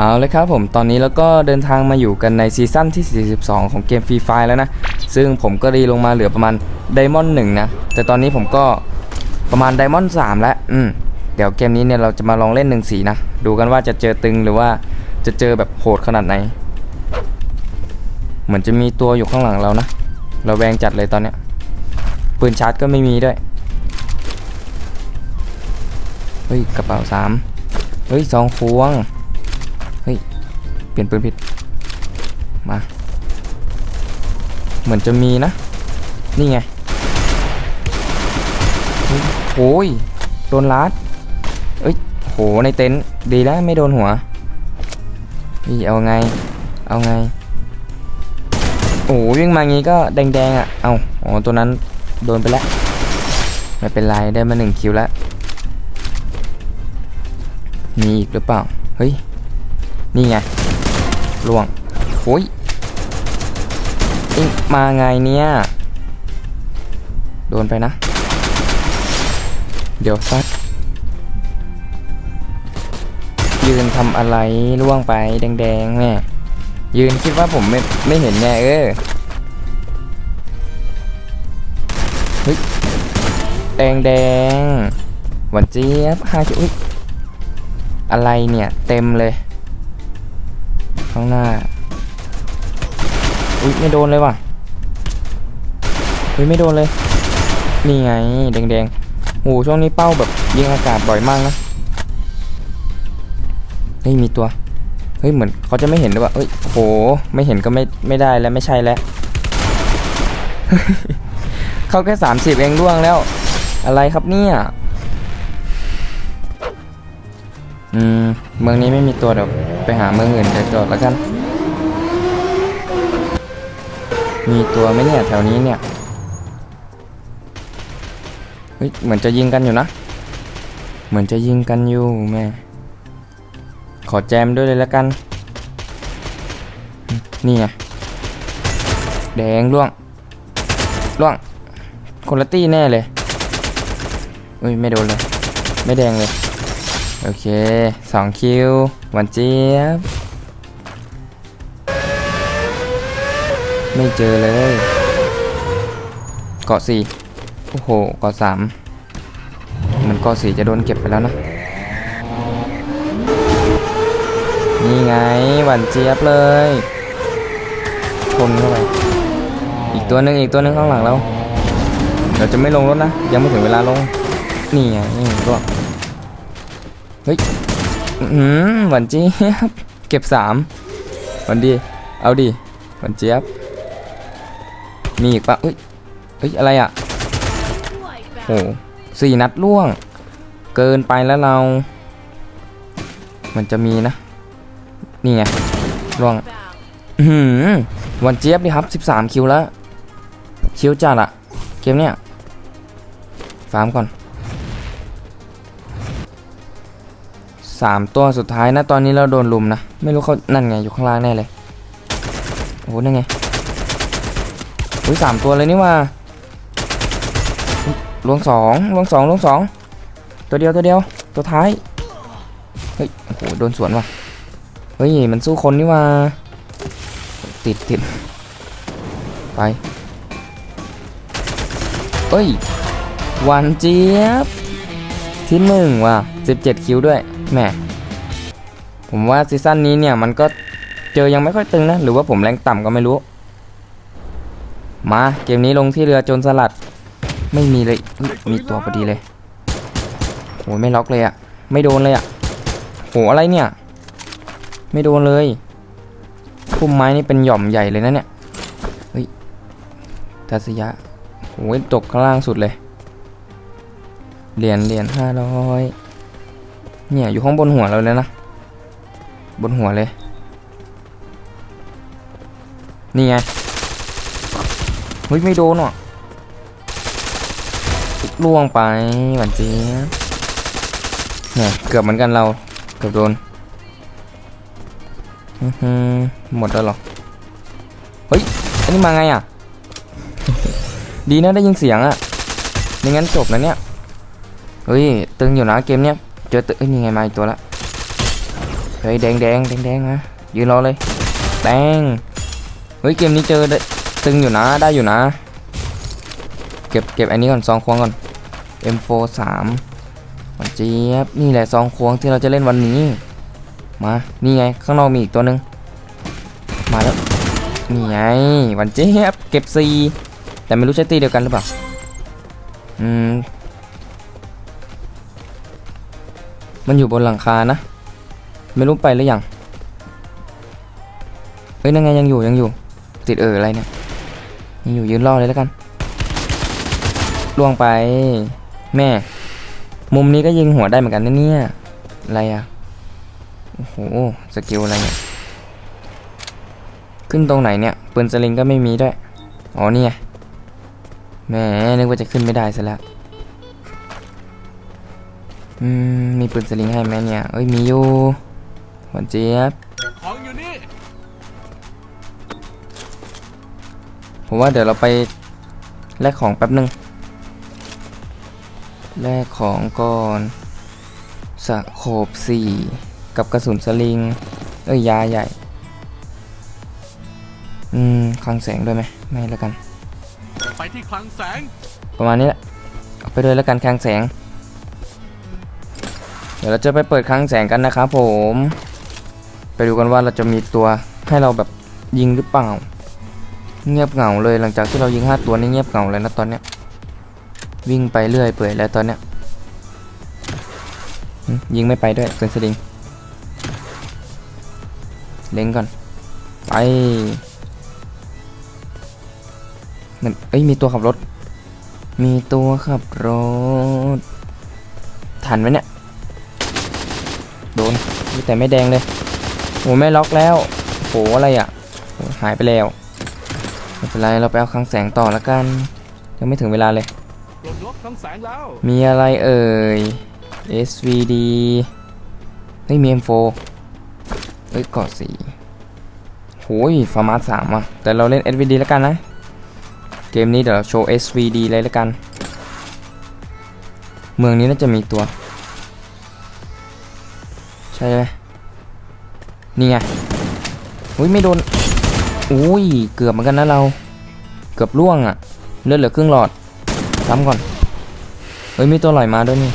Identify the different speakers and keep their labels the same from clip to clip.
Speaker 1: เอาเลยครับผมตอนนี้แล้วก็เดินทางมาอยู่กันในซีซั่นที่ 42 ของเกมฟรีไฟแล้วนะ ซึ่งผมก็รีลงมาเหลือประมาณไดมอนด์หนึ่งนะ แต่ตอนนี้ผมก็ประมาณไดมอนด์สามแล้ว อืม เดี๋ยวเกมนี้เนี่ยเราจะมาลองเล่นหนึ่งสีนะ ดูกันว่าจะเจอตึงหรือว่าจะเจอแบบโหดขนาดไหน เหมือนจะมีตัวอยู่ข้างหลังเรานะ เราแวงจัดเลยตอนเนี้ยปืนชาร์จก็ไม่มีด้วย เฮ้ยกระเป๋าสามเฮ้ยสองพวง ลี่ยนปืนผิด มา เหมือนจะมีนะ นี่ไง โอ้ย โดนลัดเอ้ย โห ในเต็นท์ดีแล้วไม่โดนหัวนี่เอาไง เอาไง โอ้วิ่งมางี้ก็แดงๆอะ เอาอ๋อ ตัวนั้นโดนไปแล้ว ไม่เป็นไร ได้มาหนึ่งคิวแล้ว มีอีกหรือเปล่า เฮ้ย นี่ไง ล่วงโอ้ยเอ็งมาไงเนี่ย โดนไปนะ เดี๋ยวซัดยืนทำอะไรล่วงไปแดงๆแม่ยืนคิดว่าผมไม่ไม่เห็นแน่เออเฮ้ยแดงแดงหวันเจี๊ยบห้าจุดอุ๊ยอะไรเนี่ย เต็มเลย ข้างหน้า อุ๊ยไม่โดนเลยว่ะเฮ้ยไม่โดนเลย นี่ไงแดงๆโอ้ช่วงนี้เป้าแบบยิงอากาศบ่อยมากนะ เฮ้ยมีตัว เฮ้ยเหมือนเขาจะไม่เห็นด้วยว่ะเฮ้ยโห ไม่เห็นก็ไม่ไม่ได้แล้วไม่ใช่แล้วเขาแค่สามสิบเองร่วงแล้ว อะไรครับเนี่ยอืมเมืองนี้ไม่มีตัวเดี๋ยว ไปหาเมืองอื่นเดี๋ยวจอดแล้วกัน มีตัวไหมเนี่ยแถวนี้เนี่ย เฮ้ย เหมือนจะยิงกันอยู่นะ เหมือนจะยิงกันอยู่แม่ ขอแจมด้วยเลยแล้วกัน นี่ไง แดงล่วง ล่วง คนละตี้แน่เลยอุ้ย ไม่โดนเลย ไม่แดงเลย โอเคสองคิว วันเจี๊ยบ ไม่เจอเลย เกาะสี่โอ้โห เกาะสามมือนเกาะสี่จะโดนเก็บไปแล้วนะ นี่ไงหวันเจี๊ยบเลยชนเข้าไป อีกตัวหนึ่งอีกตัวหนึ่งข้างหลังเราเราจะไม่ลงรถนะ ยังไม่ถึงเวลาลง นี่ไงนี่ร่วงเฮ้ย อืมหวานเจี๊ยบ เก็บสามหวันดี เอาดีหวานเจี๊ยบ มีอีกปะเอ้ยเฮ้ย อะไรอะโหสี่นัดล่วง เกินไปแล้วเรา มันจะมีนะ นี่ไงล่วง อื้อหือหวันเจี๊ยบดิครับ 13 คิวแล้ว คิวจัดอะเกมเนี้ยฟาร์มก่อน สามตัวสุดท้ายนะตอนนี้เราโดนลุมนะ ไม่รู้เขานั่นไงอยู่ข้างล่างแน่เลยโอ้โหนั่นไงอุ้ยสามตัวเลยนี่ว่าลวงสองลวงสองลวงสองตัวเดียวตัวเดียวตัวท้ายเฮ้ยโอ้โหโดนสวนว่ะเฮ้ยมันสู้คนนี่ว่าติดติดไปเอ้ยวานเจี๊ยบที่หนึ่งว่ะ17คิวด้วย แหมผมว่าซีซั่นนี้เนี่ยมันก็เจอยังไม่ค่อยตึงนะ หรือว่าผมแรงต่ำก็ไม่รู้ มาเกมนี้ลงที่เรือโจรสลัด ไม่มีเลย มีตัวพอดีเลยโหไม่ล็อกเลยอะไม่โดนเลยอะโหอะไรเนี่ย ไม่โดนเลยพุ่มไม้นี่เป็นหย่อมใหญ่เลยนะเนี่ยเฮ้ยทัศยะโหตกข้างล่างสุดเลยเหรียญเหรียญห้าร้อย เนี่ย อยู่ข้างบนหัวเราเลยนะ บนหัวเลย นี่ไง เฮ้ย ไม่โดนหรอกล่วงไปหวานเจี๊ยเนี่ยเกือบเหมือนกันเรา เกือบโดนอื้อหือหมดแล้วหรอ เฮ้ย อันนี้มาไงอะ ดีนะได้ยินเสียงอะไม่งั้นจบนะเนี่ย เฮ้ย ตึงอยู่นะเกมเนี้ย เจอตึงเอ้ยนี่ไงมาอีกตัวละเฮ้ยแดงแดงแดงแดงนะยืนรอเลยแดงเฮ้ยเกมนี้เจอได้ตึงอยู่นะได้อยู่นะ เก็บเก็บอันนี้ก่อนซองควงก่อน M4 3วานเจี๊ยบนี่แหละซองควงที่เราจะเล่นวันนี้มานี่ไงข้างนอกมีอีกตัวหนึ่งมาแล้วนี่ไงวานเจี๊ยบเก็บซีแต่ไม่รู้ใช่ตีเดียวกันหรือเปล่าอืม มันอยู่บนหลังคานะ ไม่รู้ไปหรือยังเฮ้ยนั่นไงยังอยู่ยังอยู่ ติดเอออะไรเนี่ยยังอยู่ยืนรอเลยแล้วกันล่วงไป แม่ มุมนี้ก็ยิงหัวได้เหมือนกันนะเนี่ยอะไรอะโอ้โหสกิลอะไรเนี่ยขึ้นตรงไหนเนี่ยปืนสลิงก็ไม่มีด้วยอ๋อนี่ไงแหม่นึกว่าจะขึ้นไม่ได้ซะแล้ว อืม มีปืนสลิงให้ไหมเนี่ย เอ้ย มีอยู่หวานเจี๊ยบ
Speaker 2: ของอยู่นี่
Speaker 1: ผมว่าเดี๋ยวเราไปแลกของแป๊บหนึ่งแลกของก่อนสะโขบสี่กับกระสุนสลิง เอ้ย ยาใหญ่ อืม คลังแสงด้วยไหมไม่แล้วกัน
Speaker 2: ไปที่คลังแสง
Speaker 1: ประมาณนี้แหละ เอาไปด้วยแล้วกันคลังแสง เดี๋ยวเราจะไปเปิดคลังแสงกันนะครับผม ไปดูกันว่าเราจะมีตัวให้เราแบบยิงหรือเปล่า เงียบเหงาเลยหลังจากที่เรายิงห้าตัวนี่เงียบเหงาเลยนะตอนเนี้ยวิ่งไปเรื่อยเปื่อยแล้วตอนเนี้ยยิงไม่ไปด้วยเป็นสลิงเล็งก่อนไปมันเอ้ยมีตัวขับรถ มีตัวขับรถ ทันไหมเนี่ย โดนอุ๊ยแต่ไม่แดงเลยโอ้ไม่ล็อกแล้วโหอะไรอะโหหายไปแล้วไม่เป็นไรเราไปเอาคลังแสงต่อแล้วกัน ยังไม่ถึงเวลาเลย
Speaker 2: ปลดล็อกคลังแสงแล้ว
Speaker 1: มีอะไรเอ่ย SVD เฮ้ยมี M4 เฮ้ยเกาะสีโหยฟาร์มาสามอะ แต่เราเล่น SVD แล้วกันนะ เกมนี้เดี๋ยวเราโชว์ SVD เลยแล้วกัน เมืองนี้น่าจะมีตัว ใช่ไหมนี่ไงอุ้ยไม่โดนอุ้ยเกือบเหมือนกันนะเรา เกือบล่วงอะ่ะเลือดเหลือครึ่งหลอดซ้ำก่อนเฮ้ยมีตัวลอยมาด้วยนี่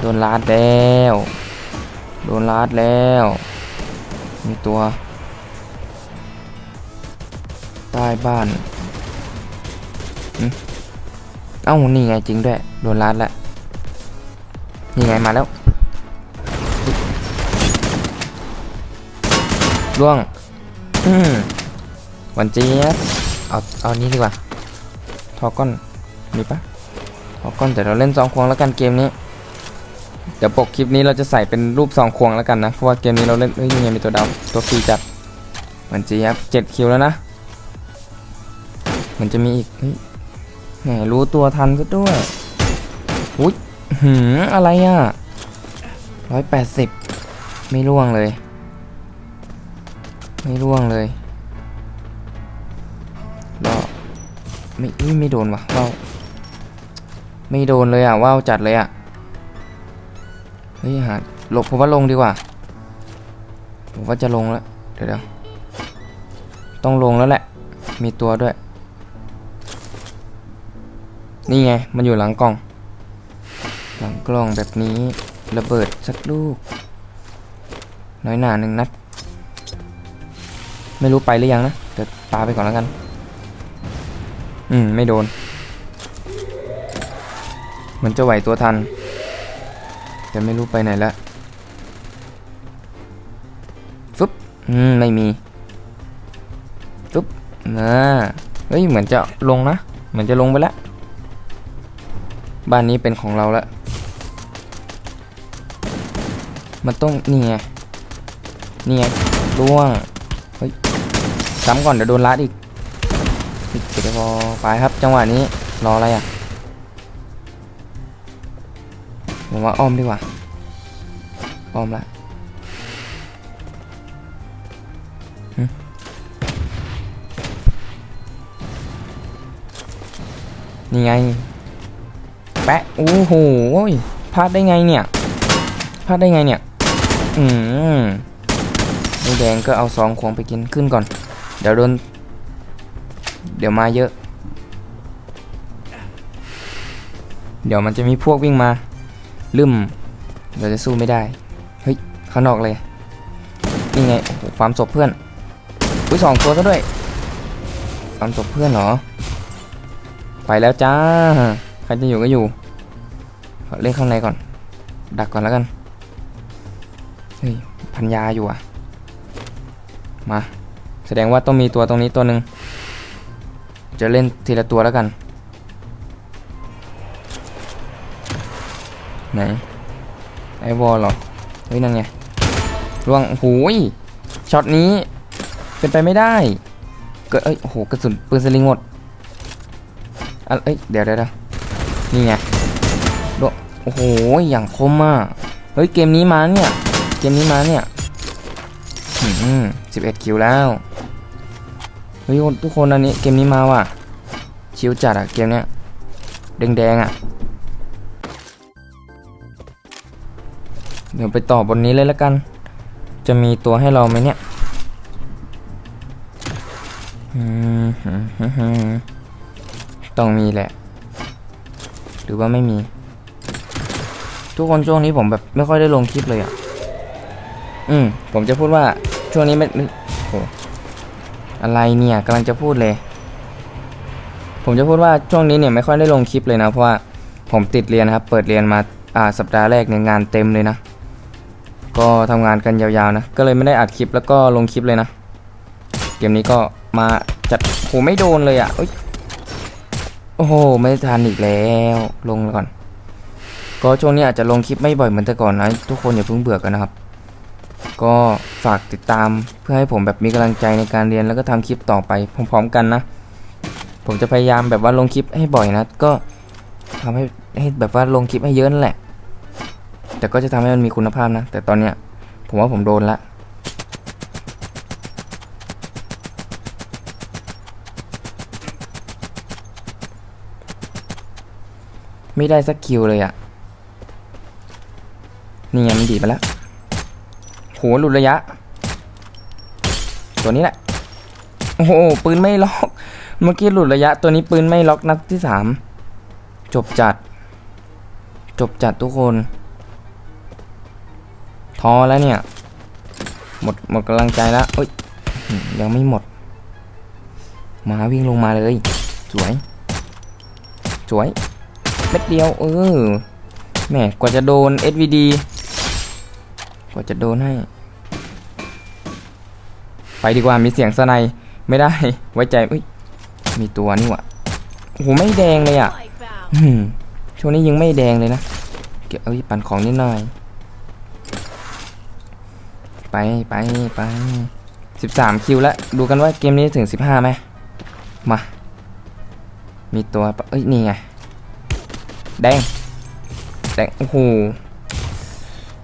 Speaker 1: โดนลาดแล้วโดนลาดแล้ว มีตัว ใต้บ้านเอ้านี่ไงจริงด้วยโดนลาดแล้วนี่ไงมาแล้ว ล่วงหวันเจี๊ยบเอาเอานี้ดีกว่าทอก้อนมีปะทอก้อนแต่เราเล่นสองควงแล้วกันเกมนี้เดี๋ยวปกคลิปนี้เราจะใส่เป็นรูปสองควงแล้วกันนะเพราะว่าเกมนี้เราเล่นเอ้ยนี่ไงมีตัวดาวตัวฟรีจัดหวันเจี๊ยบเจ็ดคิวแล้วนะมันจะมีอีกเฮ้ยแหมรู้ตัวทันซะด้วยอุ้ยหืมอะไรอะร้อยแปดสิบไม่ร่วงเลย ไม่ร่วงเลยก็ไม่ไม่โดนวะว่าไม่โดนเลยอะว่าวจัดเลยอะเฮ้ยหาหลบผมว่าลงดีกว่าผมว่าจะลงแล้วเดี๋ยวเดี๋ยวต้องลงแล้วแหละ มีตัวด้วย นี่ไง มันอยู่หลังกล่อง หลังกล่องแบบนี้ระเบิดสักลูก น้อยหนาหนึ่งนัด ไม่รู้ไปหรือยังนะเดี๋ยวปาไปก่อนแล้วกัน อืม ไม่โดน มันจะไหวตัวทัน แต่ไม่รู้ไปไหนแล้วฟึบอืม ไม่มีฟึบนะเฮ้ย เหมือนจะลงนะ เหมือนจะลงไปแล้ว บ้านนี้เป็นของเราแล้ว มันต้องนี่ไงนี่ไงล่วง ซ้ำก่อนเดี๋ยวโดนลัดอีกปิดเดี๋ยวพอไปครับจังหวะนี้รออะไรอะผมว่าอ้อมดีกว่าอ้อมละนี่ไง แปะโอ้โหพลาดได้ไงเนี่ยพลาดได้ไงเนี่ย อืมไม่แดงก็เอาซองควงไปกินขึ้นก่อน เดี๋ยวโดน เดี๋ยวมาเยอะ เดี๋ยวมันจะมีพวกวิ่งมาลืมเราจะสู้ไม่ได้ เฮ้ย ข้างนอกเลย นี่ไงโอ้โหฟามศพเพื่อน อุ้ยสองตัวซะด้วยฟามศพเพื่อนเหรอ ไปแล้วจ้า ใครจะอยู่ก็อยู่ เล่นข้างในก่อน ดักก่อนแล้วกัน เฮ้ย พันยาอยู่อะ มา แสดงว่าต้องมีตัวตรงนี้ตัวหนึ่งจะเล่นทีละตัวแล้วกัน ไหน ไอวอลเหรอ เฮ้ยนั่นไงร่วงโอ้ยช็อตนี้ เป็นไปไม่ได้ เกิดเอ้ยโอ้โหกระสุนปืนสลิงหมดอะเอ้ยเดี๋ยวเดี๋ยวนี่ไงโอ้โหอย่างคมอะเฮ้ยเกมนี้มาเนี่ย เกมนี้มาเนี่ยอืมสิบเอ็ดคิวแล้ว ฮ้ยทุกคนอันนี้เกมนี้มาว่ะ ชิวจัดอะเกมเนี้ยแดงๆอะเดี๋ยวไปต่อบนนี้เลยละกัน จะมีตัวให้เราไหมเนี่ยต้องมีแหละ หรือว่าไม่มี ทุกคนช่วงนี้ผมแบบไม่ค่อยได้ลงคลิปเลยอะอืม ผมจะพูดว่าช่วงนี้ไม่ไม่โห อะไรเนี่ยกำลังจะพูดเลย ผมจะพูดว่าช่วงนี้เนี่ยไม่ค่อยได้ลงคลิปเลยนะ เพราะว่าผมติดเรียนนะครับ เปิดเรียนมาอ่าสัปดาห์แรกเนี่ยงานเต็มเลยนะ ก็ทำงานกันยาวๆนะ ก็เลยไม่ได้อัดคลิปแล้วก็ลงคลิปเลยนะ เกมนี้ก็มาจัดโหไม่โดนเลยอะ่ะโอ้โหไม่ทันอีกแล้วลงก่อน ก็ช่วงนี้อาจจะลงคลิปไม่บ่อยเหมือนแต่ก่อนนะ ทุกคนอย่าเพิ่งเบื่อกันนะครับ ก็ฝากติดตามเพื่อให้ผมแบบมีกำลังใจในการเรียนแล้วก็ทำคลิปต่อไปพร้อมๆกันนะ ผมจะพยายามแบบว่าลงคลิปให้บ่อยนะ ก็ทำให้ให้แบบว่าลงคลิปให้เยอะนั่นแหละ แต่ก็จะทำให้มันมีคุณภาพนะ แต่ตอนเนี้ยผมว่าผมโดนละไม่ได้สักคิวเลยอะ่ะ นี่ไงมันดีไปแล้ว โหหลุดระยะ ตัวนี้แหละ โอ้โห ปืนไม่ล็อก เมื่อกี้หลุดระยะ ตัวนี้ปืนไม่ล็อกนัดที่สาม จบจัด จบจัดทุกคน ท้อแล้วเนี่ย หมดหมดกำลังใจแล้วเอ้ย ยังไม่หมด มาวิ่งลงมาเลย สวย สวยเม็ดเดียว เออ แหม กว่าจะโดน SVD กว่าจะโดนให้ ไปดีกว่ามีเสียงสไนไม่ได้ ไว้ใจเอ้ยมีตัวนี่ว่ะโอ้โหไม่แดงเลยอะช่วงนี้ยังไม่แดงเลยนะเก็บเอาปั่นของนิดหน่อย ไปไปไปสิบสามคิวแล้วดูกันว่าเกมนี้ถึงสิบห้าไหมมา มีตัวเอ้ยนี่ไงแดงแดงโอ้โห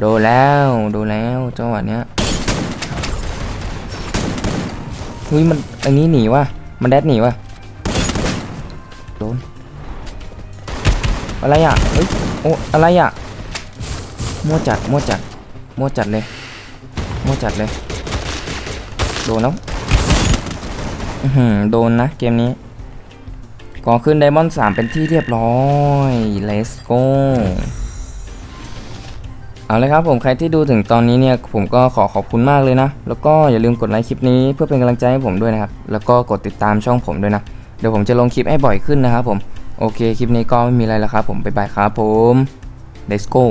Speaker 1: โดนแล้วโดนแล้วจังหวะเนี้ยเฮ้ยมันอันนี้หนีว่ะมันแดดหนีว่ะโดนอะไรอะเฮ้ยโอ้อะไรอะมั่วจัดมั่วจัดมั่วจัดเลยมั่วจัดเลยโดนแล้วอือหือโดนนะเกมนี้ก่อขึ้นไดมอนด์สามเป็นที่เรียบร้อย let's go เอาเลยครับผมใครที่ดูถึงตอนนี้เนี่ยผมก็ขอขอบคุณมากเลยนะ แล้วก็อย่าลืมกดไลค์คลิปนี้เพื่อเป็นกำลังใจให้ผมด้วยนะครับ แล้วก็กดติดตามช่องผมด้วยนะ เดี๋ยวผมจะลงคลิปให้บ่อยขึ้นนะครับผม โอเคคลิปนี้ก็ไม่มีอะไรแล้วครับผม บ๊ายบายครับผม let's go